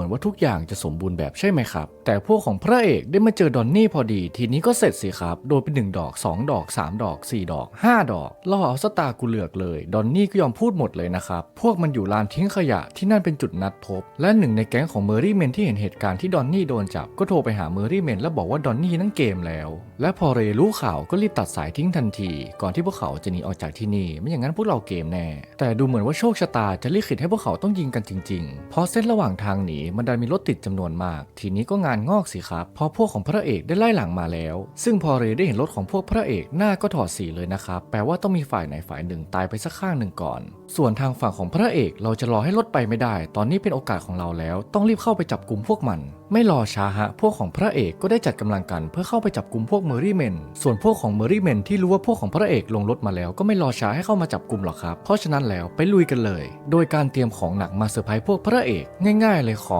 มือนว่าทุกอย่างจะสมบูรณ์แบบใช่ไหมครับ แต่พวกของพระเอกได้มาเจอดอนนี่พอดี ทีนี้ก็เสร็จสิครับ โดนไปหนึ่งดอก 2 ดอก 3 ดอก 4 ดอก 5 ดอกล่อเอาสตากูเหลือกเลย ดอนนี่ก็ยอมพูดหมดเลยนะครับ พวกมันอยู่ลานทิ้งขยะที่นั่นเป็นจุดนัดพบ และหนึ่งในแก๊งของเมอรี่เมนที่เห็นเหตุการณ์ที่ดอนนี่โดนจับก็โทรไปหาเมอรี่เมนแล้วบอกว่าดอนนี่นั่งเกมแล้ว และพอเรรู้ข่าวก็รีบตัดสายทิ้งทันที ก่อนที่พวกเขาจะหนีออกจากที่นี่ ไม่อย่างนั้นพวกเราเกมแน่ แต่ดูเหมือนว่าโชคชะตาจะลิขิตให้พวกเขาต้องยิงกันจริงๆ เพราะเส้นระหว่างทางหนีมันดันมีรถติดจำนวนมาก ทีนี้ก็งานงอกสิครับพราะพวกของพระเอกได้ไล่หลังมาแล้ว ซึ่งพอเรย์ได้เห็นรถของพวกพระเอกหน้าก็ถอดสีเลยนะครับ แปลว่าต้องมีฝ่ายไหนฝ่ายหนึ่งตายไปสักข้างหนึ่งก่อน ส่วนทางฝั่งของพระเอกเราจะรอให้รถไปไม่ได้ ตอนนี้เป็นโอกาสของเราแล้ว ต้องรีบเข้าไปจับกลุ่มพวกมัน ไม่รอช้าฮะ พวกของพระเอกก็ได้จัดกำลังกัน เพื่อเข้าไปจับกลุ่มพวกเมอรี่เมน ส่วนพวกของเมอรี่เมนที่รู้ว่าพวกของพระเอกลงรถมาแล้วก็ไม่รอช้าให้เข้ามาจับกลุ่มหรอกครับ เพราะฉะนั้นแล้วไปลุยกันเลย โดยการเตรียมของหนักมาเซอร์ไพรส์พวกพระเอก ง่าย ๆ เลยของ